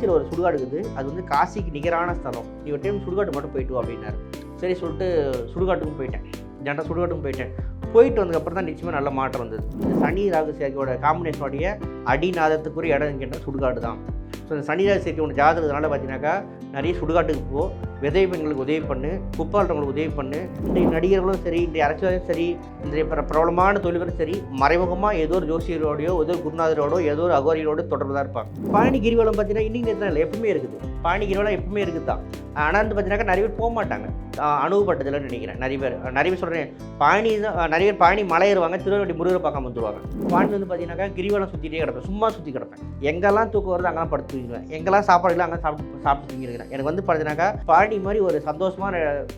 திருச்சியில் ஒரு சுடுகாடு இருக்குது. அது வந்து காசிக்கு நிகரான ஸ்தலம். நீ ஒரு டைம் சுடுகாட்டு மட்டும் போயிட்டு வா அப்படின்னாரு. சரி சொல்லிட்டு சுடுகாட்டுக்கும் போயிட்டேன். ஜென்ரல் சுடுகாட்டுக்கும் போயிட்டேன். போயிட்டு வந்ததுக்கப்புறம் தான் நிச்சயமாக நல்ல மாற்றம் வந்தது. இந்த சனி ராகு சேர்க்கையோட காம்பினேஷனுடைய அடிநாதத்துக்குரிய இடம் கேட்டால் சுடுகாடு தான் ஸோ இந்த சனி ராகு சேர்க்கை ஒன்று ஜாதகத்தினால பார்த்தீங்கன்னாக்கா நிறைய சுடுகாட்டுக்கு போ. விதவை பெண்களுக்கு உதவி பண்ணு குப்பாளர்களுக்கு உதவி பண்ணு. இன்றைய நடிகர்களும் சரி இன்றைய அரசியலும் சரி இன்றைய பிரபலமான தொழில்களும் சரி மறைமுகமாக ஏதோ ஒரு ஜோசியரோடையோ ஏதோ ஒரு குருநாதரோடோ ஏதோ ஒரு அகோரியோட தொடர்பு தான் இருப்பாங்க. பழனி கிரிவலம் பார்த்தீங்கன்னா இன்னைக்கு நேரத்தில் இல்லை எப்பவுமே இருக்குது. பழனி கிரிவலம் எப்பவுமே இருக்குது தான் ஆனால் வந்து பார்த்தீங்கன்னாக்கா நிறைய பேர் போக மாட்டாங்க. ஆஹ் அனுபவப்பட்டதில்லைன்னு நினைக்கிறேன். நிறைய பேர் நிறைய பேர் சொல்கிறேன் பழனி தான் நிறைய பேர் பழனி மலை ஏறுவாங்க திருவண்ணி முருகரை பார்க்காம வந்துருவாங்க. பழனி வந்து பார்த்தீங்கன்னாக்கா கிரிவலம் சுற்றிட்டே கிடப்பேன் சும்மா சுற்றி கிடப்பேன். எங்கெல்லாம் தூக்கம் வருது அங்கெல்லாம் படுத்து தூங்கிடுவேன். எங்கெல்லாம் சாப்பாடு அங்கே சாப்பிட்டு சாப்பிட்டு தூங்கிருக்கிறேன் எனக்கு வந்து பார்த்தீங்கன்னாக்கா பழனி மாதிரி ஒரு சந்தோஷமான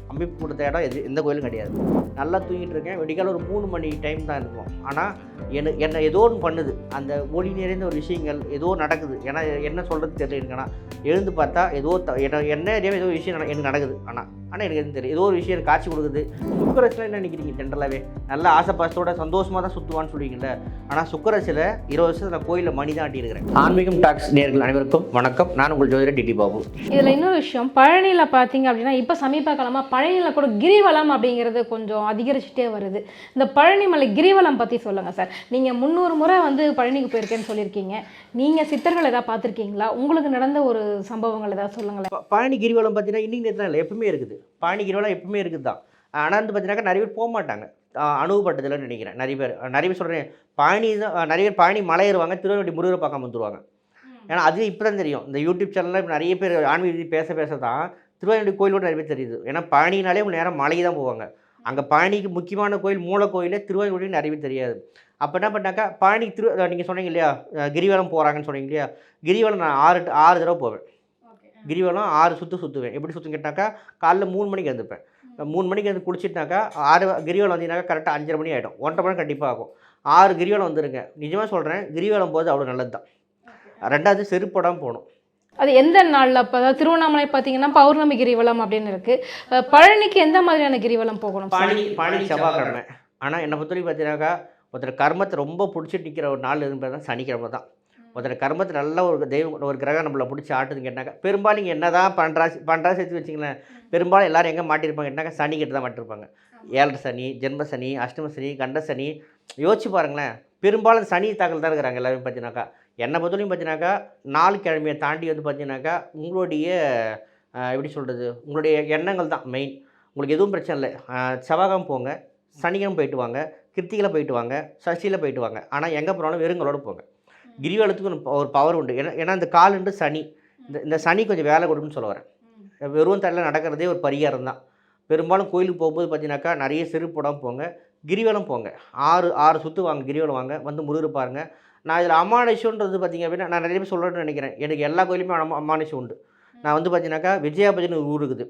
அமைப்பு கொடுத்த இடம் எது எந்த கோயிலும் கிடையாது. நல்லா தூங்கிட்டு இருக்கேன். வெடிக்கால ஒரு மூணு மணி டைம் தான் இருக்கும். ஆனால் என்ன என்னை ஏதோ ஒன்று பண்ணுது. அந்த ஒளி நிறைந்த ஒரு விஷயங்கள் ஏதோ நடக்குது. ஏன்னா என்ன சொல்கிறது தெரியல ஆனால் எழுந்து பார்த்தா ஏதோ த- என்ன என்ன அறியாம ஏதோ விஷயம் நட- எனக்கு நடக்குது. ஆனால் ஆனால் எனக்கு எதுவும் தெரியும் ஏதோ ஒரு விஷயம் காட்சி கொடுக்குது. சுக்கரசில் என்ன நினைக்கிறீங்க? ஜென்ரலாகவே நல்ல ஆசைப்பாசத்தோட சந்தோஷமாக தான் சுற்றுவான்னு சொல்லுவீங்கல்ல ஆனால் சுக்கரசில் இருபது வருஷத்தில் நான் கோயிலில் மணி தான் ஆட்டியிருக்கிறேன். ஆன்மீகம் டாக்ஸ் நேர்கள் அனைவருக்கும் வணக்கம். நான் உங்கள் ஜோதிடர் டிடி பாபு. இதில் இன்னொரு விஷயம். பழனியில் பார்த்தீங்க அப்படின்னா இப்போ சமீப காலமாக பழனியில் கூட கிரிவலம் அப்படிங்கிறது கொஞ்சம் அதிகரிச்சுட்டே வருது. இந்த பழனிமலை கிரிவலம் பற்றி சொல்லுங்கள் சார். நீங்கள் முந்நூறு முறை வந்து பழனிக்கு போயிருக்கேன்னு சொல்லியிருக்கீங்க. நீங்கள் சித்தர்கள் ஏதாவது பார்த்துருக்கீங்களா? உங்களுக்கு நடந்த ஒரு சம்பவங்கள் ஏதாவது சொல்லுங்களேன். பழனி கிரிவலம் பார்த்தீங்கன்னா இன்னைக்கு நேரத்தில் இல்லை எப்பவுமே இருக்குது. பழனி கிரிவலம் எப்பவுமே இருக்குது தான். ஆனால் வந்து பார்த்தீங்கன்னாக்கா நிறைய பேர் போக மாட்டாங்க அனுபவப்பட்டதில்லைன்னு நினைக்கிறேன். நிறைய பேர் நிறைய பேர் சொல்கிறேன் பழனி தான் நிறைய பேர் பழனி மலை ஏறுவாங்க திருவண்ணி முருகரை பார்க்காம வந்துருவாங்க. ஏன்னா அது இப்போ தான் தெரியும். இந்த யூடியூப் சேனலில் இப்போ நிறைய பேர் ஆன்மீக பேச பேச தான் திருவாரூர் கோயிலோட நிறைய பேர் தெரியுது. ஏன்னா பழனினாலே அவங்க நேரம் மலைக்கு தான் போவாங்க. அங்கே பழனிக்கு முக்கியமான கோயில் மூல கோயிலே திருவாரூர் நிறைய பேர் தெரியாது. அப்போ என்ன பண்ணாக்கா பழனி திரு நீங்கள் சொன்னீங்க இல்லையா கிரிவலம் போகிறாங்கன்னு சொன்னீங்க இல்லையா கிரிவலம் நான் ஆறு ஆறு தடவை போவேன். கிரிவலம் ஆறு சுற்று சுற்றுவேன் எப்படி சுற்றுன்னு கேட்டாக்கா காலைல மூணு மணிக்கு எழுந்துப்பேன். மூணு மணிக்கு வந்து குளிச்சிட்டாக்கா ஆறு கிரிவலம் வந்தீங்கன்னாக்கா கரெக்டாக அஞ்சரை மணி ஆகிடும் ஒன்றரை மணி கண்டிப்பாக ஆகும். ஆறு கிரிவலம் வந்துருங்க. நிஜமாக சொல்கிறேன் கிரிவலம் போது அவ்வளோ நல்லது தான் ரெண்டாவது செருப்படாம போகணும். அது எந்த நாளில்? இப்போ அதாவது திருவண்ணாமலை பார்த்தீங்கன்னா பௌர்ணமி கிரிவலம் அப்படின்னு இருக்குது பழனிக்கு எந்த மாதிரியான கிரிவலம் போகணும்? பழனி பழனி செவ்வாய்க்கிழமை. ஆனால் என்னை பொறுத்தவரைக்கும் பார்த்தீங்கன்னாக்கா ஒருத்தர் கர்மத்தை ரொம்ப பிடிச்சிட்டு நிற்கிற ஒரு நாள் இருந்து தான் சனிக்கிழமை தான். ஒருத்தர் கர்மத்தை நல்ல ஒரு தெய்வம் ஒரு கிரகம் நம்மளை பிடிச்சி ஆட்டுதுன்னு கேட்டாக்கா பெரும்பாலும் நீங்கள் என்ன தான் பண்ணுறா பண்ணுறா சேர்த்து வச்சிங்களேன் பெரும்பாலும் எல்லாரும் எங்கே மாட்டிருப்பாங்க கேட்டாக்கா சனி கிட்ட தான் மாட்டிருப்பாங்க. ஏழரை சனி ஜென்ம சனி அஷ்டம சனி கண்ட சனி. யோசிச்சு பாருங்களேன் பெரும்பாலும் சனி தாக்கல் தான் இருக்கிறாங்க எல்லாருமே பார்த்தீங்கன்னாக்கா என்னை பொறுத்தவரைக்கும் பார்த்தீங்கன்னாக்கா நாலு கிழமையை தாண்டி வந்து பார்த்தீங்கன்னாக்கா உங்களுடைய எப்படி சொல்கிறது உங்களுடைய எண்ணங்கள் தான் மெயின் உங்களுக்கு எதுவும் பிரச்சனை இல்லை. செவ்வாய்க்கிழமை போங்க சனிக்கிழமை போயிட்டு வாங்க கிருத்திகளை போயிட்டு வாங்க சஷ்டியில் போயிட்டு வாங்க. ஆனால் எங்கே போனாலும் வெறுங்களோட போங்க. கிரிவலத்துக்கு ஒரு பவர் உண்டு. ஏன்னா ஏன்னா இந்த காலுண்டு சனி. இந்த இந்த சனி கொஞ்சம் வேலை கொடுக்குன்னு சொல்ல வரேன். வெறும் தரையில் நடக்கிறதே ஒரு பரிகாரம் தான். பெரும்பாலும் கோயிலுக்கு போகும்போது பார்த்தீங்கன்னாக்கா நிறைய செருப்பு போடாமல் போங்க கிரிவலம் போங்க. ஆறு ஆறு சுற்று வாங்க கிரிவலம் வாங்க. வந்து முருகர் பாருங்க. நான் இதில் அமானுஷன்றது பார்த்தீங்க அப்படின்னா நான் நிறைய பேர் சொல்கிறேன்னு நினைக்கிறேன். எனக்கு எல்லா கோயிலுமே அமா- அமானுஷம் உண்டு நான் வந்து பார்த்தீங்கன்னாக்கா விஜயாபஜன் ஒரு ஊர் இருக்குது.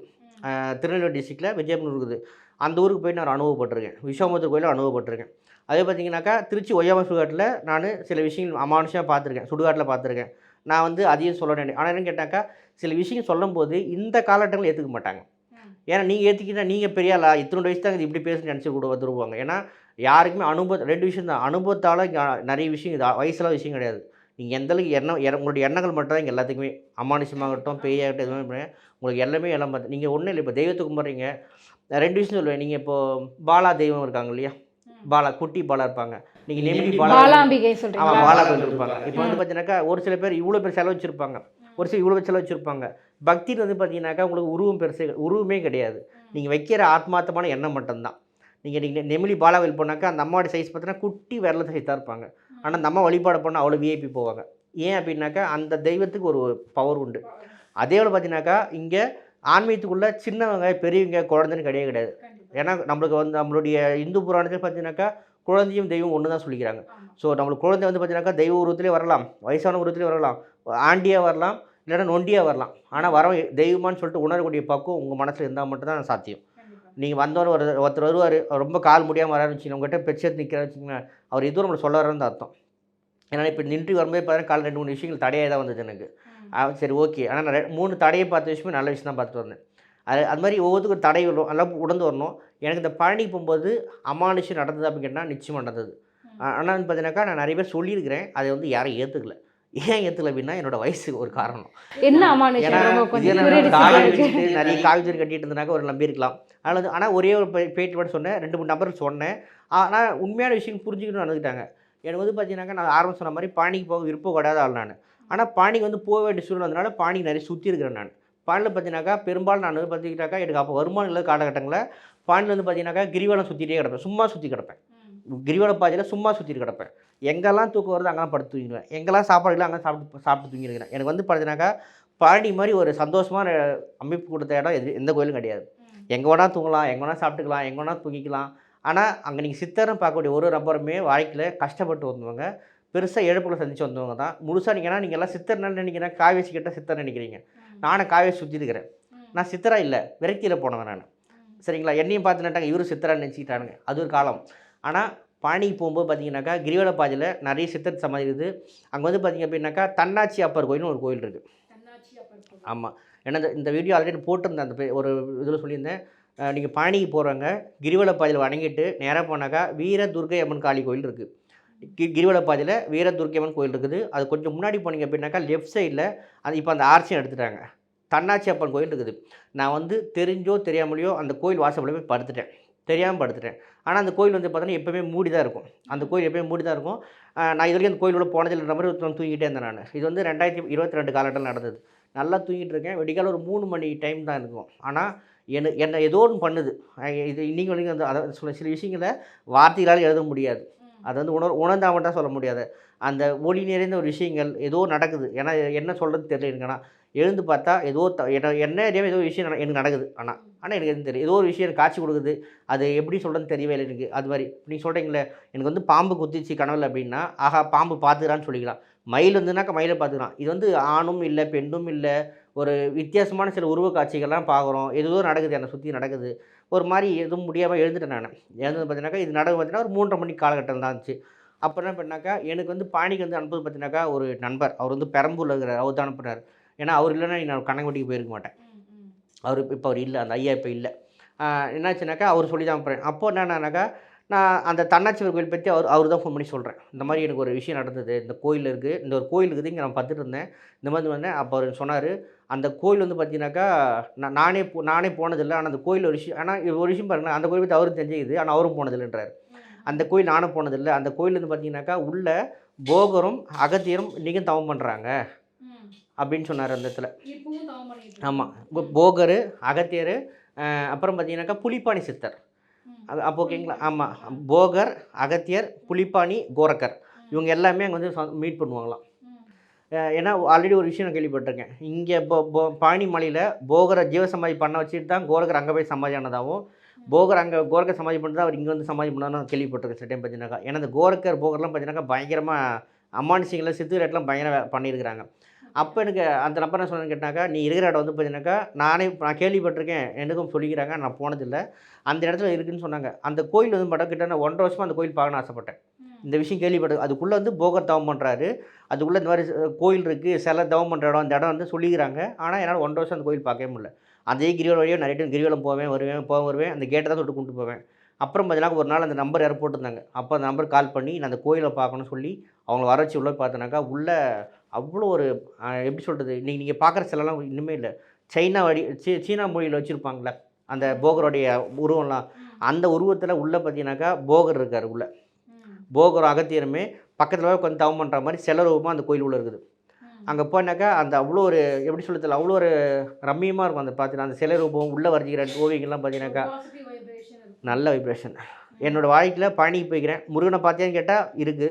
திருநெல்வேலி டிஸ்ட்ரிக்டில் விஜயபுரம் இருக்குது. அந்த ஊருக்கு போய் நான் அனுபவப்பட்டிருக்கேன். விஸ்வமுத்திர கோயிலில் அனுபவப்பட்டிருக்கேன். அதே பார்த்தீங்கன்னாக்கா திருச்சி ஒய்யாம சுடுகாட்டில் நான் சில விஷயங்கள் அமானுஷமாக பார்த்துருக்கேன். சுடுகாட்டில் பார்த்துருக்கேன். நான் வந்து அதையும் சொல்ல நினை ஆனால் என்னன்னு கேட்டாக்கா சில விஷயம் சொல்லும்போது இந்த காலகட்டங்கள் ஏற்றுக்க மாட்டாங்க. ஏன்னா நீங்கள் ஏற்றுக்கிட்டா நீங்கள் பெரிய ஆளா இத்தனை வயசு தான் இப்படி பேசுன்னு நினச்சி கூட வந்துருவாங்க. ஏன்னா யாருக்குமே அனுபவம் ரெண்டு விஷயம் தான். அனுபவத்தால் நிறைய விஷயம் இது வயசுலாம் விஷயம் கிடையாது. நீங்கள் எந்த அளவுக்கு எண்ணம் எண்ண- உங்களுடைய எண்ணங்கள் மட்டும் தான் இங்கே எல்லாத்துக்குமே அமானுஷமாகட்டும் பேயாகட்டும் எதுவுமே பண்ண- உங்களுக்கு எல்லாமே எல்லாம் பார்த்து நீங்கள் ஒன்றும் இல்லை இப்போ தெய்வத்தை கும்பிட்றீங்க. ரெண்டு விஷயம் சொல்லுவேன். நீங்கள் இப்போது பாலா தெய்வம் இருக்காங்க இல்லையா? பாலா குட்டி பாலா இருப்பாங்க. நீங்கள் நெமிலி பாலா ஆமாம் பாலா கோயில் இருப்பாங்க. இப்போ வந்து பார்த்தீங்கன்னாக்கா ஒரு சில பேர் இவ்வளோ பேர் செலவு வச்சுருப்பாங்க. ஒரு சில இவ்வளோ செலவு வச்சுருப்பாங்க. பக்தியில் வந்து பார்த்தீங்கன்னாக்கா உங்களுக்கு உருவம் பெருசு உருவமே கிடையாது. நீங்கள் வைக்கிற ஆத்மார்த்தமான எண்ணம் மட்டும்தான். நீங்கள் நீங்கள் நெமிலி பாலாவில் போனாக்கா அந்த அம்மாவோட சைஸ் பார்த்தீங்கன்னா குட்டி விரல சைஸ் தான் இருப்பாங்க. ஆனால் அந்த அம்மா வழிபாடு பண்ணால் அவ்வளோ விஐபி போவாங்க. ஏன் அப்படின்னாக்கா அந்த தெய்வத்துக்கு ஒரு பவர் உண்டு. அதே போல் பார்த்தீங்கன்னாக்கா இங்கே ஆன்மீகத்துக்குள்ளே சின்னவங்க பெரியவங்க குழந்தைன்னு கிடையவே கிடையாது. ஏன்னா நம்மளுக்கு வந்து நம்மளுடைய இந்து புராணத்தில் பார்த்தீங்கன்னாக்கா குழந்தையும் தெய்வம் ஒன்று தான் சொல்லிக்கிறாங்க ஸோ நம்மளுக்கு குழந்தை வந்து பார்த்தீங்கன்னாக்கா தெய்வ உருவத்திலே வரலாம் வயசான உருவத்திலே வரலாம் ஆண்டியாக வரலாம் இல்லைன்னா நொண்டியாக வரலாம். ஆனால் வர தெய்வமான்னு சொல்லிட்டு உணரக்கூடிய பக்குவம் உங்கள் மனசில் இருந்தால் மட்டும்தான் சாத்தியம். நீங்கள் வந்தவர் ஒரு ஒருத்தர் வருவார் ரொம்ப கால் முடியாமல் வரான்னு வச்சுக்கோங்க உங்கள்கிட்ட பெட்ஷெட் நிற்கிறான்னு வச்சுக்கோங்களேன் அவர் எதுவும் நம்மளை சொல்ல வர்றன்னு அர்த்தம். ஏன்னா இப்போ நின்று வரும்போது பார்த்தீங்கன்னா கால் ரெண்டு மூணு விஷயங்கள் தடையாக தான் வந்தது எனக்கு. ஆ, சரி ஓகே. ஆனால் நான் மூணு தடையை பார்த்த விஷயமே நல்ல விஷயம் தான் பார்த்துட்டு வந்தேன். அது அது மாதிரி ஒவ்வொருத்துக்கும் தடை வரும் எல்லாம் உடந்து வரணும். எனக்கு இந்த பழனி போகும்போது அமானுஷம் நடந்தது அப்படின்னு கேட்டால் நிச்சயமாக நடந்தது. ஆனால் வந்து பார்த்தீங்கன்னாக்கா நான் நிறைய பேர் சொல்லியிருக்கிறேன் அதை வந்து யாரும் ஏற்றுக்கல ஏன் ஏற்றல அப்படின்னா என்னோட வயசு ஒரு காரணம். என்ன நிறைய காலேஜ் கட்டிட்டு இருந்தாக்க ஒரு நம்பி இருக்கலாம். ஆனால் ஒரே ஒரு பேட்டி மட்டும் சொன்னேன் ரெண்டு மூணு நம்பர் சொன்னேன். ஆனால் உண்மையான விஷயம் புரிஞ்சுக்கிட்டு நடந்துக்கிட்டாங்க. எனக்கு வந்து பார்த்தீங்கன்னாக்கா நான் ஆரம்பம் சொன்ன மாதிரி பாணிக்கு போக விருப்பம் கூடாத ஆள் நான். ஆனால் பாணிக்கு வந்து போக வேண்டிய சூழ்நிலை வந்தனால பாணிக்கு நிறைய சுற்றி இருக்கிறேன் நான். பாணியில் பார்த்தீங்கன்னாக்கா பெரும்பாலும் நான் வந்து பார்த்துக்கிட்டாக்கா எனக்கு அப்போ வருமானம் இல்லாத காலகட்டங்களில் பாணியில் வந்து பார்த்தீங்கன்னாக்கா கிரிவலம் சுற்றிட்டே கிடப்பேன். சும்மா சுற்றி கிடப்பேன். கிரிவல பாதையில் சும்மா சுற்றிட்டு கிடப்பேன். எங்கெல்லாம் தூக்கம் வருது அங்கெல்லாம் படுத்து தூங்கிடுவேன். எங்கெல்லாம் சாப்பாடு இல்லை அங்கே சாப்பிட்டு சாப்பிட்டு தூங்கிடுவேன் எனக்கு வந்து பார்த்தீங்கன்னாக்கா பழனி மாதிரி ஒரு சந்தோஷமான அமைப்பு கொடுத்த இடம் எது எந்த கோயிலும் கிடையாது. எங்கே வேணால் தூங்கலாம் எங்கே வேணால் சாப்பிட்டுக்கலாம் எங்கே வேணால் தூங்கிக்கலாம். ஆனால் அங்கே நீங்கள் சித்தர்னு பார்க்கக்கூடிய ஒரு நபருமே வாழ்க்கையில் கஷ்டப்பட்டு வந்தவங்க பெருசாக இழப்புகளை சந்திச்சு வந்தவங்க தான். முழுசாக நீங்கள் நீங்கள் எல்லாம் சித்தர் நினைக்கிறேன் காவேசி கிட்ட சித்தர் நினைக்கிறீங்க. நானும் காவேசி சுற்றி இருக்கிறேன். நான் சித்தரா இல்லை விரக்தியில் போனவன் நான். சரிங்களா? என்னையும் பார்த்து நட்டாங்க இவரும் சித்தரா நினச்சிக்கிட்டானுங்க. அது ஒரு காலம். ஆனால் பாணிக்கு போகும்போது பார்த்தீங்கன்னாக்கா கிரிவல பாதையில் நிறைய சித்தர் சமாதி இருக்குது அங்கே வந்து பார்த்தீங்க அப்படின்னாக்கா தன்னாட்சி அப்பர் கோயில்னு ஒரு கோயில் இருக்குது ஆமாம் ஏன்னா இந்த- வீடியோ ஆல்ரெடி போட்டிருந்தேன். அந்த ஒரு இதில் சொல்லியிருந்தேன். நீங்கள் பாணிக்கு போகிறவங்க கிரிவல பாதையில் வணங்கிட்டு நேராக போனாக்கா வீர துர்க்கை அம்மன் காளி கோயில் இருக்குது கி கிரிவல பாதையில் வீர துர்க்கை அம்மன் கோயில் இருக்குது. அது கொஞ்சம் முன்னாடி போனீங்க அப்படின்னாக்கா லெஃப்ட் சைடில் அது இப்போ அந்த ஆர்ச்சியும் எடுத்துட்டாங்க. தன்னாட்சி அப்பன் கோயில் இருக்குது. நான் வந்து தெரிஞ்சோ தெரியாமலையோ அந்த கோயில் வாசப்பட போய் படுத்துட்டேன். தெரியாமல் படுத்துட்டேன். ஆனால் அந்த கோயில் வந்து பார்த்தோன்னா எப்போவுமே மூடி தான் இருக்கும். அந்த கோயில் எப்போயுமே மூடி தான் இருக்கும் நான் இது வரைக்கும் அந்த கோயிலோட போனதில்லைன்ற மாதிரி ஒருத்தன் தூங்கிட்டே இருந்தேன் நான். இது வந்து ரெண்டாயிரத்தி இருபத்தி ரெண்டு காலகட்டம் நடந்தது. நல்லா தூங்கிட்டு இருக்கேன். வெடிக்கால ஒரு மூணு மணி டைம் தான் இருக்கும். ஆனால் என்ன என்னை ஏதோ ஒன்று பண்ணுது. இது நீங்கள் வந்து அந்த அதை சொல்ல சில விஷயங்களை வார்த்தைகளால் எழுத முடியாது. அது வந்து உணர் உணர்ந்தால் மட்டும் சொல்ல முடியாது. அந்த ஒளி நிறைந்த ஒரு விஷயங்கள் ஏதோ நடக்குது. ஏன்னா என்ன சொல்கிறது தெரியல எனக்கு. ஆனால் எழுந்து பார்த்தா ஏதோ த- என்ன என்ன ஏதோ ஒரு விஷயம் நட- எனக்கு நடக்குது. ஆனால் ஆனால் எனக்கு எதுவும் தெரியும் ஏதோ ஒரு விஷயம் எனக்கு காட்சி கொடுக்குது. அது எப்படி சொல்கிறதுன்னு தெரியவே இல்லை எனக்கு. அது மாதிரி. நீங்கள் சொல்கிறீங்களே எனக்கு வந்து பாம்பு குத்திச்சு கனவில் அப்படின்னா ஆஹா பாம்பு பார்த்துக்கிறான்னு சொல்லிக்கலாம். மயில் வந்துனாக்கா மயிலை பார்த்துக்கலாம். இது வந்து ஆணும் இல்லை பெண்ணும் இல்லை ஒரு வித்தியாசமான சில உருவ காட்சிகள்லாம் பார்க்குறோம். ஏதோ நடக்குது என்னை சுற்றி நடக்குது. ஒரு மாதிரி எதுவும் முடியாமல் எழுந்துட்டேன் நான். எழுந்தது பார்த்தீங்கன்னாக்கா இது நடவு பார்த்தீங்கன்னா ஒரு மூன்றரை மணி காலகட்டம் தான் இருந்துச்சு. அப்போ என்ன பண்ணாக்கா எனக்கு வந்து பாணிக்கு வந்து அனுப்புது பார்த்தீங்கன்னாக்கா ஒரு நண்பர். அவர் வந்து பெரம்பூரில் இருக்கிறார். அவர் தான் அனுப்புனார். ஏன்னா அவர் இல்லைன்னா நான் கண்ணங்குட்டிக்கு போயிருக்க மாட்டேன். அவர் இப்போ அவர் இல்லை அந்த ஐயா இப்போ இல்லை. என்னாச்சுனாக்கா அவர் சொல்லி தான் அனுப்புகிறேன் அப்போ என்னன்னாக்கா நான் அந்த தன்னாட்சிவர் கோயில் பற்றி அவர் அவர் தான் ஃபோன் பண்ணி சொல்கிறேன் இந்த மாதிரி எனக்கு ஒரு விஷயம் நடந்தது. இந்த கோயில் இருக்குது இந்த ஒரு கோயில் இருக்குது இங்கே நான் பார்த்துட்டு இருந்தேன் இந்த மாதிரி வந்தேன் அப்போ அவர் சொன்னார் அந்த கோயில் வந்து பார்த்தீங்கன்னாக்கா நான் நானே போ நானே போனதில்லை. ஆனால் அந்த கோயில் ஒரு விஷயம் ஆனால் ஒரு விஷயம் பாருங்களேன் அந்த கோயில் பற்றி அவரும் தெரிஞ்சுக்குது. ஆனால் அவரும் போனதில்லைன்றார். அந்த கோயில் நானும் போனதில்லை. அந்த கோயில் வந்து பார்த்தீங்கன்னாக்கா உள்ள போகரும் அகத்தியரும் இன்றைக்கும் தவம் பண்ணுறாங்க அப்படின்னு சொன்னார் அந்த இடத்துல. ஆமாம் போகர் அகத்தியர் அப்புறம் பார்த்தீங்கன்னாக்கா புலிப்பாணி சித்தர். அது அப்போ ஓகேங்களா? ஆமாம் போகர் அகத்தியர் புலிப்பாணி கோரக்கர். இவங்க எல்லாமே அங்கே வந்து மீட் பண்ணுவாங்களாம். ஏன்னா ஆல்ரெடி ஒரு விஷயம் நான் கேள்விப்பட்டிருக்கேன். இங்கே போ போ பழனி மலையில் போகரை ஜீவசமாதி பண்ண வச்சுட்டு தான் கோரக்கர் அங்கே போய் சமாதி ஆனதாகவும் போகர் அங்கே கோரக்கர் சமாதி பண்ணிட்டு அவர் இங்கே வந்து சமாதி நான் கேள்விப்பட்டிருக்கேன் சில டைம் பார்த்தீங்கன்னாக்கா ஏன்னா இந்த கோரக்கர் போகர்லாம் பார்த்தீங்கன்னாக்கா பயங்கரமாக அம்மானுசிங்களை சித்து ரேட்லாம் பயங்கர பண்ணியிருக்கிறாங்க. அப்போ எனக்கு அந்த நம்பர் என்ன சொன்னேன்னு கேட்டாக்கா நீ இருக்கிற இடம் வந்து பார்த்தீங்கன்னாக்கா நானே நான் கேள்விப்பட்டிருக்கேன் எனக்கும் சொல்லிக்கிறாங்க நான் போனதில்லை. அந்த இடத்துல இருக்குன்னு சொன்னாங்க. அந்த கோயில் வந்து மட்டும் கிட்ட நான் ஒன்றரை வருஷமாக அந்த கோயில் பார்க்கணும்னு ஆசைப்பட்டேன். இந்த விஷயம் கேள்விப்பட்டது. அதுக்குள்ளே வந்து போகர் தவம் பண்ணுறாரு அதுக்குள்ளே இந்த மாதிரி கோயில் இருக்குது சில தவம் பண்ணுற இடம் அந்த இடம் வந்து சொல்லிக்கிறாங்க. ஆனால் என்னால் ஒன்றரை வருஷம் அந்த கோயில் பார்க்கவே முடியல. அதே கிரிவலம் வழியாக நிறைய டைம் கிரிவலம் போவேன் வருவேன் போவேன் வருவேன். அந்த கேட்டை தான் தொட்டு கொண்டு போவேன். அப்புறம் பார்த்தீங்கன்னா ஒரு நாள் அந்த நம்பர் யாரும் போட்டிருந்தாங்க. அப்போ அந்த நம்பர் கால் பண்ணி நான் அந்த கோயிலை பார்க்கணும்னு சொல்லி அவங்கள வர வச்சு உள்ளே பார்த்தனாக்கா உள்ளே அவ்வளோ ஒரு எப்படி சொல்கிறது இன்றைக்கி நீங்கள் பார்க்குற சிலலாம் இன்னுமே இல்லை. சைனா வழி சீ சீனா மொழியில் வச்சுருப்பாங்களே அந்த போகருடைய உருவம்லாம். அந்த உருவத்தில் உள்ளே பார்த்தீங்கன்னாக்கா போகர் இருக்கார் உள்ள. போகர் அகத்தியருமே பக்கத்தில் உட்காந்து தவம் பண்ணுற மாதிரி சில ரூபமாக அந்த கோயில் உள்ள இருக்குது. அங்கே போனாக்கா அந்த அவ்வளோ ஒரு எப்படி சொல்லுறதுல அவ்வளோ ஒரு ரம்மியமாக இருக்கும் அந்த பார்த்தீங்கன்னா அந்த சிலை ரூபம் உள்ளே வரைஞ்சிக்கிற ஓவியங்கள்லாம் பார்த்தீங்கன்னாக்கா நல்ல வைப்ரேஷன் என்னோடய வாழ்க்கையில் பழனிக்கு போய்க்கிறேன். முருகனை பார்த்தியான்னு கேட்டால் இருக்குது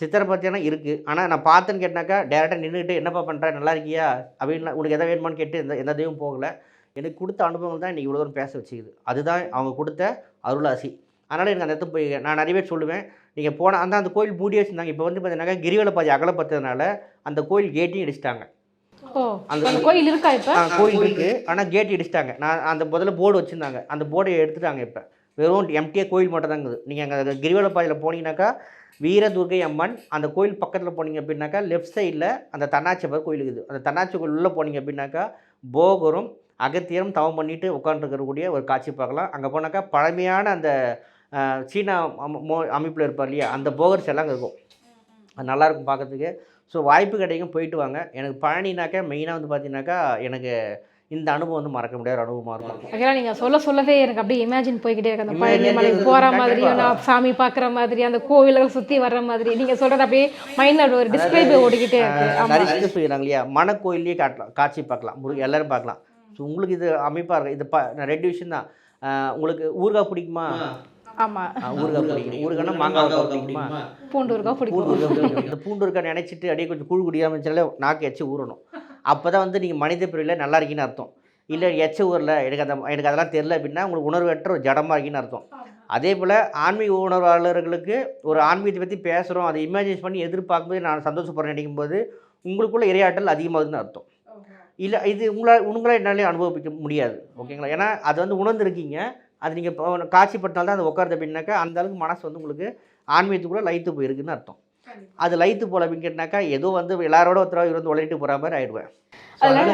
சித்தரை பார்த்தியானா இருக்குது ஆனால் நான் பார்த்தேன்னு கேட்டாக்கா டேரெக்டாக நின்றுக்கிட்டு என்னப்பா பண்ணுற நல்லா இருக்கியா? அப்படின்னு உனக்கு எதை வேணுமான்னு கேட்டு எந்த எந்த தெய்வம் போகலை. எனக்கு கொடுத்த அனுபவங்கள் தான் இன்றைக்கி இவ்வளோ தூரம் பேச வச்சுக்குது. அதுதான் அவங்க கொடுத்த அருளாசி. அதனால் எனக்கு அந்த இடத்துக்கு போய் நான் நிறைய பேர் சொல்லுவேன் நீங்கள் போன அந்த அந்த கோயில் மூடி வச்சுருந்தாங்க. இப்போ வந்து பார்த்தீங்கன்னாக்கா கிரிவல பாதி அகலப்பட்டதுனால அந்த கோயில் கேட்டையும் இடிச்சிட்டாங்க. அந்த- கோயில் இருக்கா இப்போ? ஆ, கோயில் இருக்கு. ஆனால் கேட் இடிச்சிட்டாங்க. நான் அந்த முதல்ல போர்டு வச்சுருந்தாங்க. அந்த போர்டை எடுத்துட்டாங்க இப்போ. வெறும் எம்டிஏ கோயில் மட்டும் தான் இருக்குது நீங்கள் அங்கே கிரிவல பாதையில் போனீங்கன்னாக்கா வீரதுர்கை அம்மன் அந்த கோயில் பக்கத்தில் போனீங்க அப்படின்னாக்கா லெஃப்ட் சைடில் அந்த தன்னாச்சியப்பர் கோயில் இருக்குது. அந்த தன்னாச்சி கோயில் உள்ளே போனீங்க அப்படின்னாக்கா போகரும் அகத்தியரும் தவம் பண்ணிட்டு உட்காந்துருக்கக்கூடிய ஒரு காட்சி பார்க்கலாம். அங்கே போனாக்கா பழமையான அந்த சீனா மோ அமைப்பில் இருப்பார் இல்லையா அந்த போகர் எல்லாம் அங்கே இருக்கும். அது நல்லாயிருக்கும் பார்க்குறதுக்கு. ஸோ வாய்ப்பு கிடைக்கும் போயிட்டு வாங்க. எனக்கு பழனினாக்கா மெயினாக வந்து பார்த்தீங்கன்னாக்கா எனக்கு இந்த அனுபவம் வந்து மறக்க முடியாத ஒரு அனுபவமாக இருக்கும். ஆக்சுவலாக நீங்கள் சொல்ல சொல்லவே எனக்கு அப்படியே இமேஜின் போய்கிட்டே இருக்கு. அந்த Imagine பழனி மலைக்கு இருக்கு. போகிற. மாதிரி நான் சாமி பார்க்குற மாதிரி அந்த கோவில்கள் சுற்றி வர்ற மாதிரி நீங்கள் சொல்கிறது அப்படியே மைண்டில் ஒரு டிஸ்பிளே ஓடிக்கிட்டே இருக்கு. நிறைய சொல்லிடுறாங்க இல்லையா? மனக்கோயிலே காட்டலாம் காட்சி பார்க்கலாம். முருக எல்லாரும் பார்க்கலாம். ஸோ உங்களுக்கு இது அமைப்பாக இருக்கும் இது ப நான் ரெண்டு விஷயம் தான். உங்களுக்கு ஊறுகாய் பிடிக்குமா? பூண்டு நினைச்சிட்டு அப்படியே கொஞ்சம் கூழ் குடியாமல் நாக்கு எச்சு ஊறணும். அப்போ தான் வந்து நீங்கள் மனித பிரிவில் நல்லா இருக்கீன்னு அர்த்தம். இல்லை எச்ச ஊரில் எனக்கு அந்த எனக்கு அதெல்லாம் தெரில அப்படின்னா உங்களுக்கு உணர்வற்ற ஒரு ஜடமாக இருக்கீன்னு அர்த்தம். அதே போல் ஆன்மீக உணர்வாளர்களுக்கு ஒரு ஆன்மீகத்தை பற்றி பேசுகிறோம் அதை இமேஜின் பண்ணி எதிர்பார்க்கும்போது நான் சந்தோஷப்படுறேன் நினைக்கும் போது உங்களுக்குள்ள இரையாற்றல் அதிகமாகுதுன்னு அர்த்தம். இல்லை இது உங்களால் உங்களால் என்னாலே அனுபவிக்க முடியாது. ஓகேங்களா? ஏன்னா அது வந்து உணர்ந்துருக்கீங்க. அது நீங்கள் காட்சிப்பட்டால் தான் அது உட்காருது அப்படின்னாக்கா அந்த அளவுக்கு மனசு வந்து உங்களுக்கு ஆன்மீகத்துக்குள்ளே லைத்து போயிருக்குன்னு அர்த்தம். அது லைத்து போல அப்படின்னு கேட்டாக்கா ஏதோ வந்து எல்லாரோட ஒருத்தராக இருந்து உழைட்டு போகிற மாதிரி ஆயிடுவேன். அதனால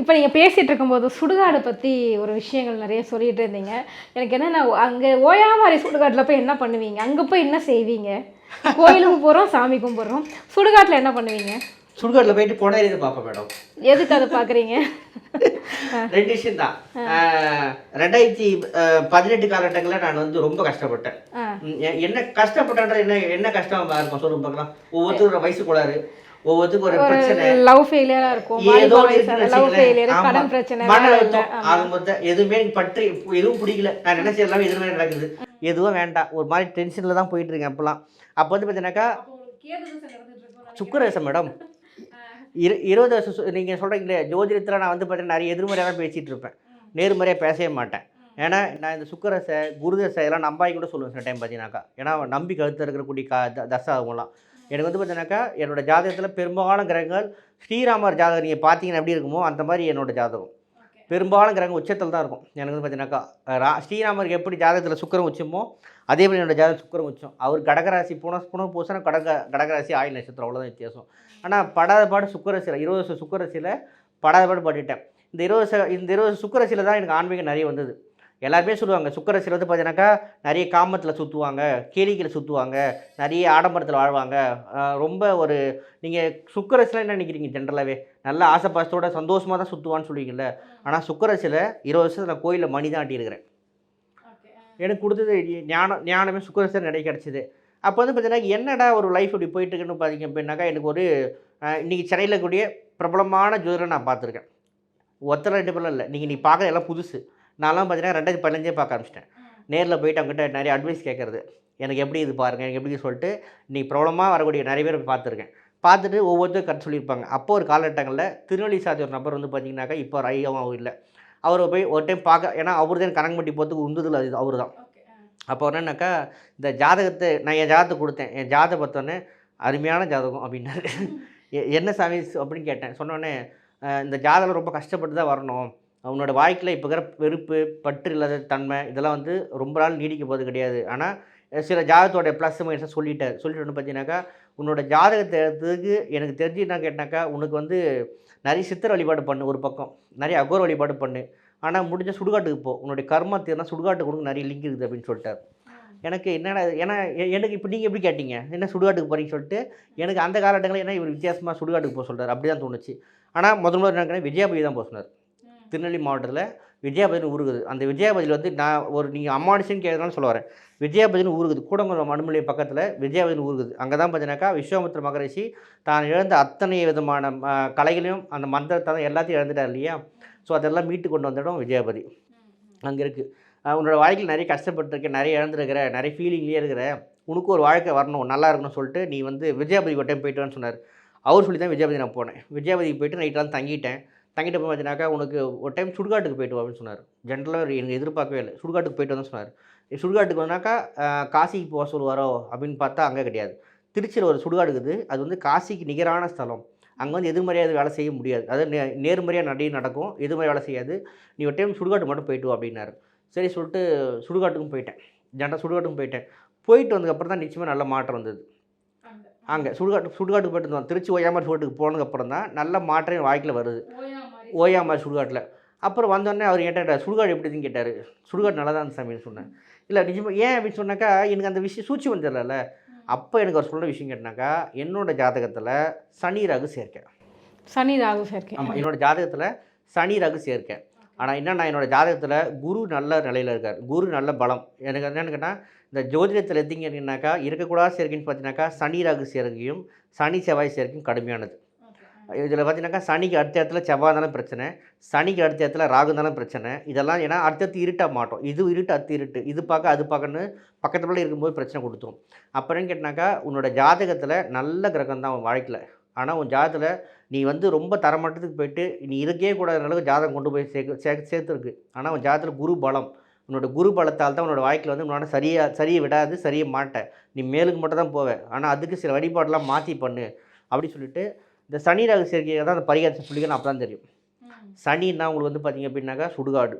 இப்போ நீங்கள் பேசிகிட்டு இருக்கும்போது சுடுகாடு பற்றி ஒரு விஷயங்கள் நிறைய சொல்லிட்டு இருந்தீங்க. எனக்கு என்னென்ன அங்கே ஓயாமாரி சுடுகாட்டில் போய் என்ன பண்ணுவீங்க? அங்கே போய் என்ன செய்வீங்க? கோயிலுக்கு போகிறோம் சாமி கும்பிட்றோம் சுடுகாட்டில் என்ன பண்ணுவீங்க? சுடுகாட்டில் போயிட்டு கொண்டாடி இது பார்ப்பேன் மேடம்? எதுக்கு அதை பார்க்குறீங்க? ரெண்டு விஷயம் தான். ரெண்டாயிரத்தி பதினெட்டு காலகட்டங்களில் நான் வந்து ரொம்ப கஷ்டப்பட்டேன். என்ன கஷ்டப்பட்டன்ற என்ன என்ன கஷ்டமா இருக்கும் சொல்லுங்க பார்க்கலாம். ஒவ்வொருத்தரும் வயசு கோளாறு. ஒவ்வொருத்தருக்கும் ஒரு பிரச்சனை. லவ் இருக்கும். ஏதோ. ஃபெயிலியர். கடன் பிரச்சனை மன அழுத்தம். மொத்தம் எதுவுமே பற்றி எதுவும் பிடிக்கல. நான் நினைச்ச எல்லாமே எதுவுமே நடக்குது. எதுவும் வேண்டாம். ஒரு மாதிரி டென்ஷனில் தான் போயிட்டு இருக்கேன் அப்போலாம். அப்போ வந்து பார்த்தீங்கன்னாக்கா சுக்கரேசம் மேடம். இரு இருபது வருஷம் சு- நீங்க சொல்கிறீங்களே ஜோதிடத்தில் நான் வந்து பார்த்தீங்கன்னா நிறைய எதிர்மறையாக தான் பேசிகிட்டு இருப்பேன் நேர்மறையாக பேசவே மாட்டேன். ஏன்னா நான் இந்த சுக்கரசை குருதசை இதெல்லாம் நம்பாய் கூட சொல்லுவேன் சில டைம் பார்த்தீங்கன்னாக்கா ஏன்னா நம்பி கழுத்து இருக்கக்கூடிய கா தசை அவங்களாம் எனக்கு வந்து பார்த்தீங்கன்னாக்கா என்னோட ஜாதகத்தில் பெரும்பாலான கிரகங்கள் ஸ்ரீராமர் ஜாதகம் நீங்கள் பார்த்தீங்கன்னா எப்படி இருக்குமோ அந்த மாதிரி என்னோட ஜாதகம். பெரும்பாலும் கிரகம் உச்சத்தில் தான் இருக்கும். எனக்கு வந்து பார்த்தீங்கன்னாக்கா ரா ஸ்ரீராமருக்கு எப்படி ஜாதகத்தில் சுக்கரம் உச்சமோ அதே மாதிரி என்னோட ஜாதகம் சுக்கரம் உச்சம். அவர் கடகராசி புன போனால் பூசணம் கடக கடகராசி ஆயுள் நட்சத்திரம் அவ்வளோதான் வித்தியாசம். ஆனால் படாத பாடு சுக்கரசியில் இருபது வருஷம் சுக்கரசியில் படாத பாடு பாடிட்டேன் இந்த இருபது இந்த இருபது சுக்கரசியில் தான் எனக்கு ஆன்மீகம் நிறைய வந்தது. எல்லாருமே சொல்லுவாங்க சுக்கரசியில் வந்து பார்த்தீங்கன்னாக்கா நிறைய காமத்தில் சுற்றுவாங்க கேளிக்கையில் சுற்றுவாங்க நிறைய ஆடம்பரத்தில் வாழ்வாங்க. ரொம்ப ஒரு நீங்கள் சுக்கரசில் என்ன நினைக்கிறீங்க ஜென்ரலாகவே நல்ல ஆசைப்பாசத்தோட சந்தோஷமாக தான் சுற்றுவான்னு சொல்லுவீங்கல்ல. ஆனால் சுக்கரசியில் இருபது வருஷத்தில் நான் கோயிலில் மணி தான் ஆட்டியிருக்கிறேன். எனக்கு கொடுத்தது ஞானம் ஞானமே சுக்கரசர் நடை கிடச்சிது. அப்போ வந்து பார்த்தீங்கன்னா என்னடா ஒரு லைஃப் இப்படி போயிட்டுருக்குன்னு பார்த்தீங்க அப்படின்னாக்கா எனக்கு ஒரு இன்றைக்கி சென்னையில் கூடிய பிரபலமான ஜோதிடரை நான் பார்த்துருக்கேன். ஒத்தனை ரெண்டு பேரும் இல்லை. நீங்கள் நீ பார்க்குறது எல்லாம் புதுசு. நான்லாம் பார்த்தீங்கன்னா ரெண்டாயிரத்தி பதினஞ்சே பார்க்க ஆரம்பிச்சிட்டேன். நேரில் போயிட்டு அவங்ககிட்ட நிறைய அட்வைஸ் கேட்குறது. எனக்கு எப்படி இது பாருங்கள் எனக்கு எப்படி சொல்லிட்டு நீ பிரபலமாக வரக்கூடிய நிறைய பேர் பார்த்துருக்கேன். பார்த்துட்டு ஒவ்வொருத்தரும் கற்று சொல்லியிருப்பாங்க. அப்போ ஒரு காலகட்டங்களில் திருநெல்வேலி சாதி ஒரு நபர் வந்து பார்த்தீங்கன்னாக்கா இப்போ ஒரு ஐயாவும் இல்லை. அவரை போய் ஒரு டைம் பார்க்க ஏன்னா அவர் தான் கணக்கு போகிறதுக்கு உந்துதல் அது அவர் தான் அப்போ என்னன்னாக்கா இந்த ஜாதகத்தை நான் என் ஜாதகத்தை கொடுத்தேன். என் ஜாதகம் பார்த்தோன்னே அருமையான ஜாதகம் அப்படின்னாரு. என்ன சாமி? அப்படின்னு கேட்டேன். சொன்னோடனே இந்த ஜாதகம் ரொம்ப கஷ்டப்பட்டு தான் வரணும். உன்னோட வாழ்க்கையில் இப்போ இருக்கிற வெறுப்பு பற்று இல்லாத தன்மை இதெல்லாம் வந்து ரொம்ப நாள் நீடிக்க போகிறது கிடையாது. ஆனால் சில ஜாதகத்தோட ப்ளஸ் மைனஸை சொல்லிட்டார் சொல்லிட்டு வந்து பார்த்தீங்கன்னாக்கா உன்னோட ஜாதகத்தை எடுத்ததுக்கு எனக்கு தெரிஞ்சு என்ன கேட்டாக்கா உனக்கு வந்து நிறைய சித்தர் வழிபாடு பண்ணு ஒரு பக்கம். நிறைய அகோர வழிபாடு பண்ணு. ஆனால் முடிஞ்ச சுடுகாட்டுக்கு போ. உன்னுடைய கர்மா தீர்னா சுடுகாட்டுக்கு கொடுங்க நிறைய லிங்க் இருக்குது அப்படின்னு சொல்லிட்டார். எனக்கு என்னடா இது? ஏன்னா எனக்கு இப்போ நீங்கள் எப்படி கேட்டீங்க? என்ன சுடுகாட்டுக்கு போறீங்கன்னு சொல்லிட்டு எனக்கு அந்த காலகட்டங்களில் என்ன இவர் வித்தியாசமாக சுடுகாட்டுக்கு போக சொல்கிறார் அப்படி தான் தோணுச்சு. ஆனால் முதல் முதல்ல என்ன விஜயாபதி தான் போக சொன்னார். திருநெல்வேலி மாவட்டத்தில் விஜயாபதினு ஊருகுது அந்த விஜயாபதியில் வந்து நான் ஒரு நீங்கள் அம்மாடிசன் கேட்கறதுனால சொல்ல வரேன். விஜயாபதினு ஊருகுது கூடங்குளம் மடுமலை பக்கத்தில் விஜயாபதினு ஊருகுது அங்கே தான் பார்த்தீங்கன்னாக்கா விஸ்வாமித்திர மகரிஷி தான் இழந்த அத்தனை விதமான கலைகளையும் அந்த மந்திரத்தை தான் எல்லாத்தையும் இழந்துட்டார் இல்லையா? ஸோ அதெல்லாம் மீட்டு கொண்டு வந்துடும் விஜயாபதி அங்கே இருக்குது உன்னோட வாழ்க்கையில் நிறைய கஷ்டப்பட்டுருக்கேன் நிறைய இழந்துருக்கிற நிறைய ஃபீலிங்லேயே இருக்கிற உனக்கு ஒரு வாழ்க்கை வரணும் நல்லா இருக்கணும்னு சொல்லிட்டு நீ வந்து விஜயாபதி ஒரு டைம் போயிட்டு வான்னு சொன்னார். அவர் சொல்லி தான் விஜயாபதி நான் போனேன். விஜயாபதிக்கு போயிட்டு நைட்டெலாம் தங்கிட்டேன். தங்கிட்ட போய் பார்த்தீங்கன்னாக்கா உனக்கு ஒரு டைம் சுடுகாட்டுக்கு போயிட்டு வா அப்படின்னு சொன்னார். ஜென்ரலாக எனக்கு எதிர்பார்க்கவே இல்லை. சுடுகாட்டுக்கு போயிட்டு வந்து சொன்னார். சுடுகாட்டுக்கு வந்தாக்கா காசிக்கு போக சொல்லுவாரோ? அப்படின்னு பார்த்தா அங்கே கிடையாது. திருச்சியில் ஒரு சுடுகாடு இருக்குது. அது வந்து காசிக்கு நிகரான ஸ்தலம். அங்கே வந்து எதிர்மறையாக வேலை செய்ய முடியாது. அதாவது நே நேர்மறையாக நடையும் நடக்கும். எதிர்மறை வேலை செய்யாது. நீ ஒரு டைம் சுடுகாட்டு மட்டும் போயிட்டு வா அப்படின்னாரு. சரி சொல்லிட்டு சுடுகாட்டுக்கும் போயிட்டேன். ஜென்ரல் சுடுகாட்டுக்கும் போயிட்டேன். போயிட்டு வந்ததுக்கப்புறம் தான் நிச்சயமாக நல்ல மாற்றம் வந்தது. அங்கே சுடுகாட்டு சுடுகாட்டுக்கு போயிட்டு வந்தோம். திருச்சி ஓயாமர் சுடுகாட்டுக்கு போனதுக்கப்புறம் தான் நல்ல மாற்றம் என் வாழ்க்கையில் வருது ஓயாமர் சுடுகாட்டில். அப்புறம் வந்தோடனே அவர் என்கிட்ட சுடுகாடு எப்படின்னு கேட்டார். சுடுகாடு நல்லா தான் சாமின்னு சொன்னேன் இல்லை நிஜமாக ஏன்? அப்படின்னு சொன்னாக்கா எனக்கு அந்த விஷயம் சூழ்ச்சி வந்துடல அப்போ எனக்கு அவர் சொல்கிற விஷயம் கேட்டினாக்கா என்னோட ஜாதகத்தில் சனி ராகு சேர்க்கை. சனி ராகு சேர்க்கை. ஆமாம் என்னோட ஜாதகத்தில் சனி ராகு சேர்க்கை. ஆனால் என்னன்னா என்னோட ஜாதகத்தில் குரு நல்ல நிலையில் இருக்கார். குரு நல்ல பலம். எனக்கு என்னன்னு கேட்டால் இந்த ஜோதிடத்தில் எத்திங்கன்னாக்கா இருக்கக்கூடாத சேர்க்கைன்னு பார்த்தீங்கன்னாக்கா சனி ராகு சேர்க்கையும் சனி செவ்வாய் சேர்க்கையும் கடுமையானது. இதில் பார்த்தீங்கன்னாக்கா சனிக்கு அடுத்த இடத்துல செவ்வாய் தானே பிரச்சனை சனிக்கு அடுத்த இடத்துல ராகு தானே பிரச்சனை. இதெல்லாம் ஏன்னா அடுத்தடுத்து இருட்டாக மாட்டோம். இது இருட்டு அடுத்து இருட்டு. இது பார்க்க அது பார்க்கன்னு பக்கத்துல இருக்கும்போது பிரச்சனை கொடுத்துரும். அப்புறம் கேட்டினாக்கா உன்னோட ஜாதகத்தில் நல்ல கிரகம் தான் வாழ்க்கையில். ஆனால் உன் ஜாதகத்தில் நீ வந்து ரொம்ப தரமட்டத்துக்கு போயிட்டு நீ இருக்கே கூடாத அளவுக்கு ஜாதகம் கொண்டு போய் சேர்க்க சே சேர்த்துருக்கு. ஆனால் உன் ஜாதகத்தில் குரு பலம். உன்னோட குரு பலத்தால் தான் உன்னோட வாழ்க்கையில் வந்து உன்னோட சரியாக சரியை விடாது சரியை மாட்ட. நீ மேலுக்கு மட்டும் தான் போவ. ஆனால் அதுக்கு சில வழிபாடெல்லாம் மாற்றி பண்ணு. அப்படி சொல்லிட்டு இந்த சனி ராகு சேர்க்கையை தான் அந்த பரிகாரத்தை சொல்லிக்கணும் அப்போ தான் தெரியும். சனின்னா உங்களுக்கு வந்து பார்த்தீங்க அப்படின்னாக்கா சுடுகாடு.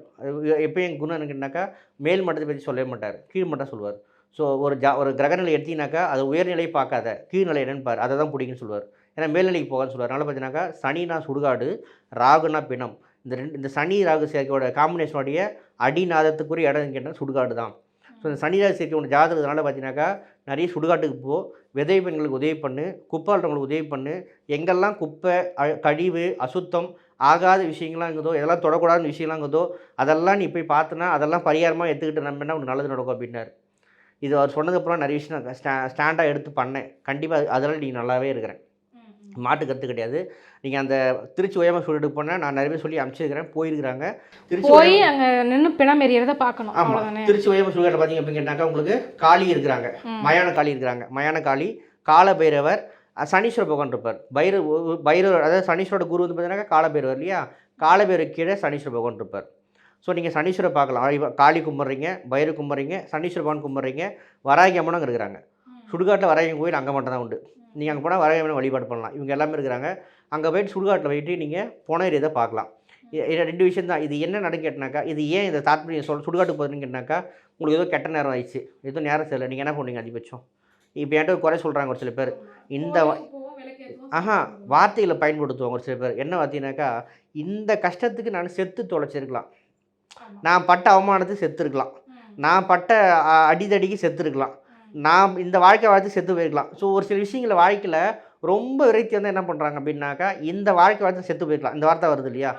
எப்பயும் என் குணம் எனக்குனாக்கா மேல் மட்டத்தை பற்றி சொல்லவே மாட்டார். கீழ் மட்டம் சொல்லுவார். ஸோ ஒரு ஜா ஒரு கிரகநிலை எடுத்தீங்கன்னாக்கா அது உயர்நிலையை பார்க்காத. கீழ்நிலை என்னன்னு பாரு. அதை தான் பிடிக்குன்னு சொல்லுவார். ஏன்னா மேல்நிலைக்கு போகான்னு சொல்லுவார். அதனால் பார்த்தீங்கன்னாக்கா சனினா சுடுகாடு ராகுனா பிணம். இந்த ரெண்டு இந்த சனி ராகு சேர்க்கையோட காம்பினேஷனுடைய அடிநாதத்துக்குரிய இடம் கேட்டால் சுடுகாடு தான் ஸோ இந்த சனி சேர்க்கை ஒன்று ஜாதகத்தினால பார்த்தீங்கன்னாக்கா நிறைய சுடுகாட்டுக்கு போ விதை பெண்களுக்கு உதவி பண்ணு குப்பாளர்களுக்கு உதவி பண்ணு எங்கெல்லாம் குப்பை கழிவு அசுத்தம் ஆகாத விஷயங்கள்லாம் இருக்குதோ எதெல்லாம் தொடக்கூடாத விஷயம்லாம் இருக்குதோ அதெல்லாம் நீ போய் பார்த்தனா அதெல்லாம் பரிகாரமாக எடுத்துக்கிட்டு நம்பினா உனக்கு நல்லது நடக்கும் அப்படின்னாரு. இது அவர் சொன்னதுக்கப்புறம் நிறைய விஷயம் நான் ஸ்டா ஸ்டாண்டாக எடுத்து பண்ணேன். கண்டிப்பாக அதெல்லாம் நீ நல்லாவே இருக்கிறேன் மாட்டு கருத்து கிடையாது. நீங்கள் அந்த திருச்சி உயமா ஸ்டூடெண்ட்டுக்கு போனால் நான் நிறைய பேர் சொல்லி அனுப்பிச்சிருக்கிறேன். போயிருக்கிறாங்க. திருச்சி போய் அங்க நின்னு பிணம் எறியறத பார்க்கணும் ஆமாம் திருச்சி உயமா ஸ்டூடெண்ட் பார்த்தீங்க அப்படின்னு கேட்டாக்கா உங்களுக்கு காளி இருக்கிறாங்க. மயான காளி இருக்கிறாங்க. மயான காளி கால பைரவர் சனீஸ்வர பகவான் இருப்பார். பைரவ பைரவர் அதாவது சனீஸ்வரோட குரு வந்து பார்த்தீங்கன்னா கால பைரவர் இல்லையா? கால பைரவர் கீழே சனீஸ்வர பகவான் இருப்பார். ஸோ நீங்கள் சனீஸ்வரர் பார்க்கலாம். காளி கும்பிட்றீங்க பைரவ கும்பிட்றீங்க சனீஸ்வர பகவான் கும்பிட்றீங்க வராகி அம்மனும் இருக்கிறாங்க. சுடுகாட்டில் வராகி கோயில் அங்கே மட்டும் தான் உண்டு. நீங்கள் அங்கே போனால் வராகி அம்மனை வழிபாடு பண்ணலாம். இவங்க எல்லாமே இருக்கிறாங்க. அங்கே போயிட்டு சுடுகாட்டில் போயிட்டு நீங்கள் புனையர் இதை பார்க்கலாம். இது ரெண்டு விஷயம் தான். இது என்ன நடந்து கேட்டினாக்கா இது ஏன் இந்த தாத்பரியம் சொல் சுடுகாட்டுக்கு போகிறதுன்னு கேட்டினாக்கா உங்களுக்கு ஏதோ கெட்ட நேரம் ஆயிடுச்சு. ஏதோ நேரம் சரியில்லை. நீங்கள் என்ன பண்ணுவீங்க அதிகபட்சம்? இப்போ என்கிட்ட குறை சொல்கிறாங்க ஒரு சில பேர். இந்த ஆஹா வார்த்தைகளை பயன்படுத்துவாங்க ஒரு சில பேர். என்ன பார்த்தீங்கன்னாக்கா இந்த கஷ்டத்துக்கு நான் செத்து தொலைச்சிருக்கலாம். நான் பட்ட அவமானத்துக்கு செத்துருக்கலாம். நான் பட்ட அடிதடிக்கு செத்துருக்கலாம். நான் இந்த வாழ்க்கை வாழ்த்து செத்து போயிருக்கலாம். ஸோ ஒரு சில விஷயங்களை வாழ்க்கையில் ரொம்ப விரைத்தி வந்து என்ன பண்ணுறாங்க அப்படின்னாக்கா இந்த வாழ்க்கை வாழ்த்து செத்து போயிருக்கலாம். இந்த வார்த்தை வருது இல்லையா?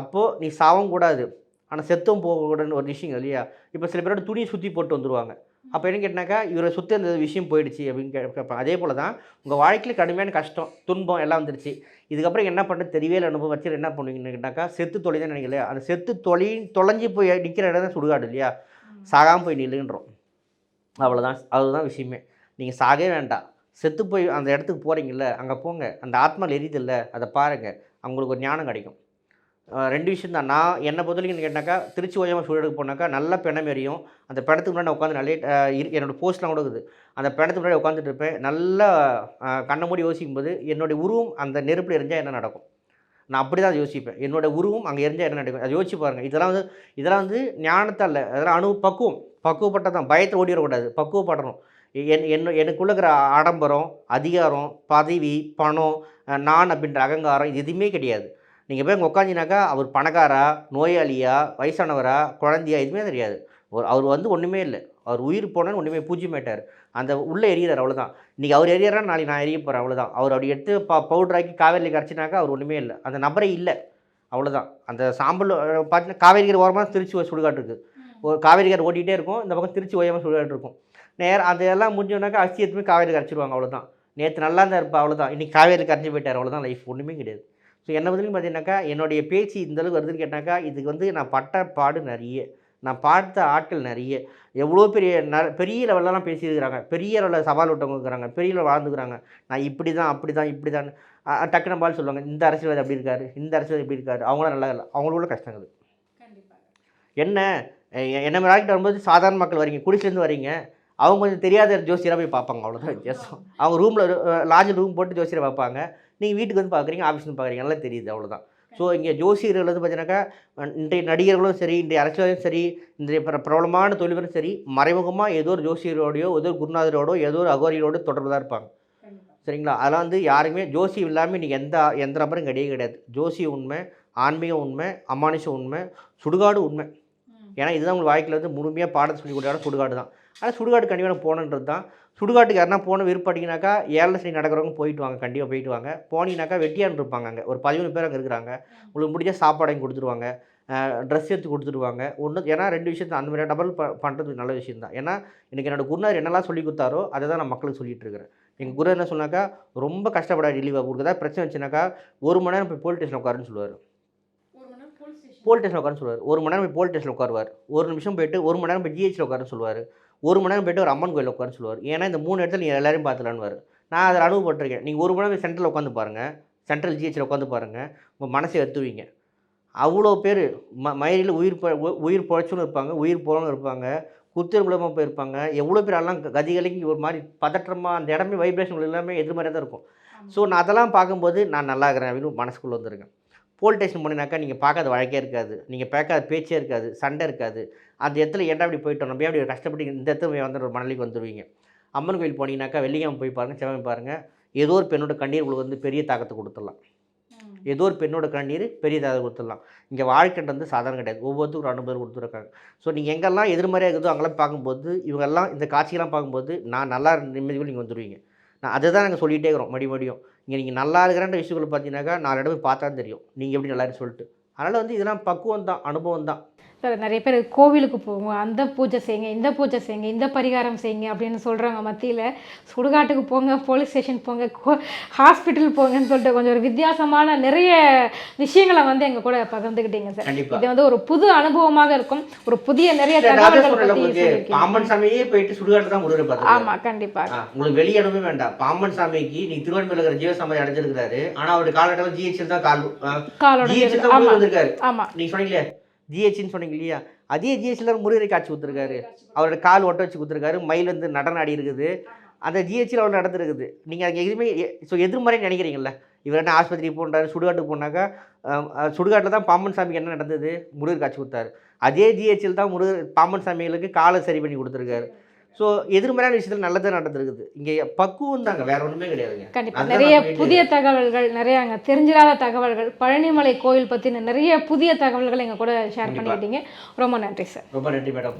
அப்போது நீ சாவும் கூடாது. ஆனால் செத்தும் போகக்கூடாதுன்னு ஒரு விஷயம் இல்லையா? இப்போ சில பேரோட துணியை சுற்றி போட்டு வந்துருவாங்க. அப்போ என்ன கேட்டினாக்கா இவரை சுற்றி அந்த விஷயம் போயிடுச்சு அப்படின்னு கேட்பாங்க அதே போல் தான் உங்கள் வாழ்க்கையில் கடுமையான கஷ்டம் துன்பம் எல்லாம் வந்துருச்சு. இதுக்கப்புறம் என்ன பண்ணுறது? தெரியவே இல்லை அனுபவம் வச்சு என்ன பண்ணுவீங்கன்னு கேட்டாக்கா செத்து தொலை தான் நினைக்கல அந்த செத்து தொலை தொலைஞ்சு போய் நிற்கிற இடம் தான் சுடுகாடு இல்லையா? சாகாமல் போய் நில்லுன்றோம். அவ்வளோதான் அதுதான் விஷயமே. நீங்கள் சாகவே வேண்டாம். செத்து போய் அந்த இடத்துக்கு போகிறீங்கல்ல அங்கே போங்க. அந்த ஆத்மாவில் எரியுதில்ல அதை பாருங்கள் அவங்களுக்கு ஒரு ஞானம் கிடைக்கும். ரெண்டு விஷயம் தான். நான் என்னை பொறுத்தவரைக்கும் கேட்டாக்கா திருச்சி ஓயமாக சூழலுக்கு போனாக்கா நல்ல பிணம் எரியும். அந்த பிணத்துக்கு முன்னாடி உட்காந்து நல்ல என்னோடய என்னோட போஸ்ட்லாம் கூட இருக்குது. அந்த பிணத்துக்கு முன்னாடி உட்காந்துட்டு இருப்பேன். நல்லா கண்ணை மூடி யோசிக்கும் போது என்னுடைய உருவம் அந்த நெருப்பில் எரிஞ்சால் என்ன நடக்கும்? நான் அப்படி தான் யோசிப்பேன். என்னோடய உருவம் அங்கே எரிஞ்சால் என்ன நடக்கும்? அதை யோசிச்சு பாருங்கள் இதெல்லாம் வந்து இதெல்லாம் வந்து ஞானத்தால் அதெல்லாம் அணு பக்குவம். பக்குவப்பட்டதான் பயத்தை ஓடிடக்கூடாது. பக்குவப்படணும். என் என்ன எனக்குள்ள இருக்கிற ஆடம்பரம் அதிகாரம் பதவி பணம் நான் அப்படின்ற அகங்காரம் இது எதுவுமே கிடையாது. நீங்கள் போய் அங்கே உட்காந்தினாக்கா அவர் பணக்காரா நோயாளியா வயசானவரா குழந்தையா எதுவுமே தெரியாது. ஒரு அவர் வந்து ஒன்றுமே இல்லை. அவர் உயிர் போனோன்னு ஒன்றுமே பூஜ்ஜியமேட்டார் அந்த உள்ளே எரியிறார் அவ்வளோதான் இன்றைக்கி அவர் எரியறா நாளைக்கு நான் எரிய போகிறேன் அவ்வளோதான் அவர் அப்படி எடுத்து ப பவுடராக்கி காவேரியில் கரைச்சினாக்கா அவர் ஒன்றுமே இல்லை. அந்த நபரே இல்லை. அவ்வளோதான் அந்த சாம்பல் பார்த்தீங்கன்னா காவேரிக்கிற ஓரமாக திருச்சி ஒரு சுடுகாட்டு இருக்குது ஒரு காவேரிக்கார் ஓடிட்டே இருக்கும். இந்த பக்கம் திருச்சி ஓயமாக சுடுகாட்டு இருக்கும். நேரம் அது எல்லாம் முடிஞ்சோன்னாக்கா அரிசி எடுத்துமே காவேரி கரைச்சிடுவாங்க அவ்வளோதான் நேற்று நல்லா தான் இருப்பா அவ்வளோதான் இன்றைக்கி காவேரி கரைச்சி போயிட்டார் அவ்வளோதான் லைஃப் ஒன்றுமே கிடையாது. ஸோ என்ன பதிலும் பார்த்தீங்கன்னாக்கா என்னுடைய பேச்சு இந்த அளவுக்கு வருதுன்னு கேட்டாக்கா இதுக்கு வந்து நான் பட்ட பாடு நிறைய. நான் பார்த்த ஆட்கள் நிறைய. எவ்வளோ பெரிய ந பெரிய லெவல்லலாம் பேசியிருக்கிறாங்க. பெரிய லெவலில் சவால் விட்டவங்க இருக்கிறாங்க. பெரிய லெவலில் வாழ்ந்துக்கிறாங்க. நான் இப்படி தான் அப்படி தான் இப்படி தான் டக்குனு பால் சொல்லுவாங்க இந்த அரசியல்வாதி அப்படி இருக்காரு இந்த அரசியல்வாதி இப்படி இருக்காரு. அவங்களாம் நல்லா இல்லை. அவங்களுக்குள்ள கஷ்டங்கள். என்ன? என்ன ஆகிட்டு வரும்போது சாதாரண மக்கள் வரீங்க குடிச்சிலேருந்து வரீங்க. அவங்க கொஞ்சம் தெரியாத ஜோசியராக போய் பார்ப்பாங்க அவ்வளோதான் வித்தியாசம். அவங்க ரூமில் லாட்ஜில் ரூம் போட்டு ஜோசியரை பார்ப்பாங்க. நீங்கள் வீட்டுக்கு வந்து பார்க்குறீங்க ஆஃபீஸ் வந்து பார்க்குறீங்க நல்லா தெரியுது அவ்வளோதான் ஸோ இங்கே ஜோசியர்கள் வந்து பார்த்தீங்கன்னாக்கா இன்றைய நடிகர்களும் சரி இன்றைய அரசியலும் சரி இன்றைய பிர பிரபலமான தொழில்களும் சரி மறைமுகமாக ஏதோ ஒரு ஜோசியரோடையோ ஏதோ ஒரு குருநாதரோடோ ஏதோ ஒரு அகோரியோட தொடர்பு தான் இருப்பாங்க. சரிங்களா? அதெல்லாம் வந்து யாருமே ஜோசியம் இல்லாமல் இன்றைக்கி எந்த எந்த நபரும் கிடையவே கிடையாது. ஜோசியம் உண்மை ஆன்மீகம் உண்மை அமானுஷம் உண்மை சுடுகாடு உண்மை. ஏன்னா இதுதான் உங்கள் வாழ்க்கையில் வந்து முழுமையாக பாடத்தை சொல்லி கொடுத்தாலும் சுடுகாடு தான். ஆனால் சுடுகாடு கண்டிப்பாக போகணுன்றது தான். சுடுகாட்டுக்கு யாருன்னா போன விருப்பப்பட்டீங்கன்னாக்கா ஏழரை சனி நடக்கிறவங்க போயிட்டு வாங்க கண்டிப்பாக போயிட்டு வாங்க. போனீங்கன்னாக்கா வெட்டியான் இருப்பாங்க அங்கே. ஒரு பதிமூணு பேர் அங்கே இருக்கிறாங்க. உங்களுக்கு முடிஞ்ச சாப்பாடு வாங்கி கொடுத்துருவாங்க. ட்ரெஸ் எடுத்து கொடுத்துருவாங்க. ஒன்று ஏன்னா ரெண்டு விஷயத்த அந்த மாதிரி டபுள் ப பண்ணுறது நல்ல விஷயம் தான். ஏன்னா எனக்கு என்னோட குருநாதர் என்னெல்லாம் சொல்லி கொடுத்தாரோ அதை தான் நான் மக்களுக்கு சொல்லிட்டு இருக்கிறேன். எங்கள் குரு என்ன சொன்னாக்கா ரொம்ப கஷ்டப்படாது ரிலீவாக கொடுக்குறதா பிரச்சனை வச்சுனாக்கா ஒரு மணி நேரம் போய் போலீஸ் ஸ்டேஷன் உட்காருன்னு சொல்லுவார். போலீஸ் ஸ்டேஷன் உட்காருன்னு சொல்லுவார். ஒரு மணி நேரம் போய் போலீஸ் ஸ்டேஷன் உட்காருவார். ஒரு நிமிஷம் போயிட்டு ஒரு மணி நேரம் போய் ஜிஹெச்சில் உட்காருன்னு சொல்லுவார். ஒரு மணி நேரம் போயிட்டு ஒரு அம்மன் கோயில் உட்காருன்னு சொல்லுவார். ஏன்னா இந்த மூணு இடத்துல நீங்கள் எல்லாரையும் பார்த்துலான்னு நான் அதில் அனுபவப்பட்டிருக்கேன். நீங்கள் ஒரு மணி நேரம் சென்ட்ரல் உட்காந்து பாருங்கள் சென்ட்ரல் ஜிஹெச்சில் உட்காந்து பாருங்கள் உங்கள் மனசை எத்துவீங்க. அவ்வளோ பேர் ம மயிரில் உயிர் ப உயிர் பொழைச்சுன்னு இருப்பாங்க. உயிர் போகிறவங்க இருப்பாங்க. குத்திர மூலமாக போயிருப்பாங்க. எவ்வளோ பேர் எல்லாம் கதிகலைக்கு ஒரு மாதிரி பதற்றமாக அந்த இடமே வைப்ரேஷன் எல்லாமே எதிர்மறையாக தான் இருக்கும். ஸோ நான் அதெல்லாம் பார்க்கும்போது நான் நல்லா இருக்கிறேன் அப்படின்னு மனசுக்குள்ளே வந்துருக்கேன் போலீஸ் ஸ்டேஷன் போனீங்கன்னாக்கா நீங்கள் பார்க்காத வழக்கே இருக்காது. நீங்கள் பார்க்காத பேச்சே இருக்காது. சண்டை இருக்காது. அந்த இடத்துல ஏன்டா அப்படி போயிட்டோம்? நம்ம அப்படி கஷ்டப்பட்டு இந்த இடத்துல வந்து ஒரு மணலிக்கு வந்துடுவீங்க அம்மன் கோயில் போனீங்கன்னாக்கா வெள்ளிக்கிழமை போய் பாருங்கள் செவ்வாய் பாருங்கள் ஏதோ ஒரு பெண்ணோட கண்ணீர் உங்களுக்கு வந்து பெரிய தாக்கத்தை கொடுத்துடலாம். ஏதோ ஒரு பெண்ணோட கண்ணீர் பெரிய தாக்கத்தை கொடுத்துடலாம். இங்கே வாழ்க்கைன்றது வந்து சாதாரணம் கிடையாது. ஒவ்வொருத்தரும் ஒரு அனுபவம் கொடுத்துருக்காங்க. ஸோ நீங்கள் எங்கெல்லாம் எதிர்மறையாக இருக்குதோ அங்கெல்லாம் பார்க்கும்போது இவங்கெல்லாம் இந்த காட்சியெல்லாம் பார்க்கும்போது நான் நல்லா நிம்மதிக்குள்ள நீங்கள் வந்துடுவீங்க நான் அதை தான் நாங்கள் சொல்லிகிட்டே இருக்கிறோம் மடி மடியும். இங்கே நீங்கள் நல்லா இருக்கிறன்ற விஷயங்களை பார்த்தீங்கன்னாக்கா நாலு இடம் போய் பார்த்தா தெரியும். நீங்கள் எப்படி நல்லா சொல்லிட்டு. அதனால் வந்து இதெல்லாம் பக்குவம் தான் அனுபவம் தான் நிறைய பேர் கோவிலுக்கு போங்க அந்த பூஜை செய்யுங்க இந்த பூஜை செய்யுங்க இந்த பரிகாரம் செய்யுங்க அப்படின்னு சொல்கிறவங்க மத்தியில். சுடுகாட்டுக்கு போங்க போலீஸ் ஸ்டேஷன் போங்க ஹாஸ்பிட்டல் போங்கன்னு சொல்லிட்டு கொஞ்சம் ஒரு வித்தியாசமான நிறைய விஷயங்களை வந்து எங்கள் கூட பகிர்ந்துக்கிட்டீங்க சார். கண்டிப்பாக இது வந்து ஒரு புது அனுபவமாக இருக்கும். ஒரு புதிய நிறைய தகவல்கள் பாம்பன் சாமியே போயிட்டு சுடுகாட்டு தான் முருகரை பார்த்து ஆமா கண்டிப்பா. உங்களுக்கு வெளிய இடமே வேண்டாம். பாம்பன் சாமிக்கு நீ திருவண்ணாமலை இருக்கிற ஜீவசமாதி அடைஞ்சிருக்காரு ஆனா அவருடைய காலகட்டம் ஜிஹெச்எல் தான் கால் காலோட சேர்த்து. தான் ஆமா முருகர் வந்திருக்காரு. ஆமா. நீங்க சொன்னீங்களே ஜிஹெச்னு சொன்னீங்க இல்லையா? அதே ஜிஹெச்ல தான் முருகரை காட்சி கொடுத்துருக்காரு. அவரோட கால் ஒட்ட வச்சு கொடுத்துருக்காரு. மயில் வந்து நடனம் ஆடி இருக்குது. அந்த ஜிஹெச்சில் அவர் நடந்துருக்குது. நீங்கள் அங்கே எதுவுமே ஸோ எதிர்மறை நினைக்கிறீங்கல்ல? இவர் என்ன ஆஸ்பத்திரி போன்றாரு சுடுகாட்டுக்கு போனாக்கா சுடுகாட்டில் தான் பாம்பன் சாமிக்கு என்ன நடந்தது? முருகர் காட்சி கொடுத்தாரு. அதே ஜிஹெச்சில் தான் முருகர் பாம்பன் சாமிகளுக்கு காலை சரி பண்ணி கொடுத்துருக்காரு. ஸோ எதிர்மறையான விஷயத்தில் நல்லதாக நடந்திருக்குது. இங்கே பக்குவம் தாங்க வேற ஒன்றுமே கிடையாதுங்க. கண்டிப்பா. அதுதான் நிறைய புதிய தகவல்கள் நிறைய அங்க தெரிஞ்சிடாத தகவல்கள் பழனிமலை கோயில் பத்தின நிறைய புதிய தகவல்கள் எங்க கூட ஷேர். பண்ணிக்கிட்டீங்க. ரொம்ப நன்றி சார் ரொம்ப நன்றி மேடம்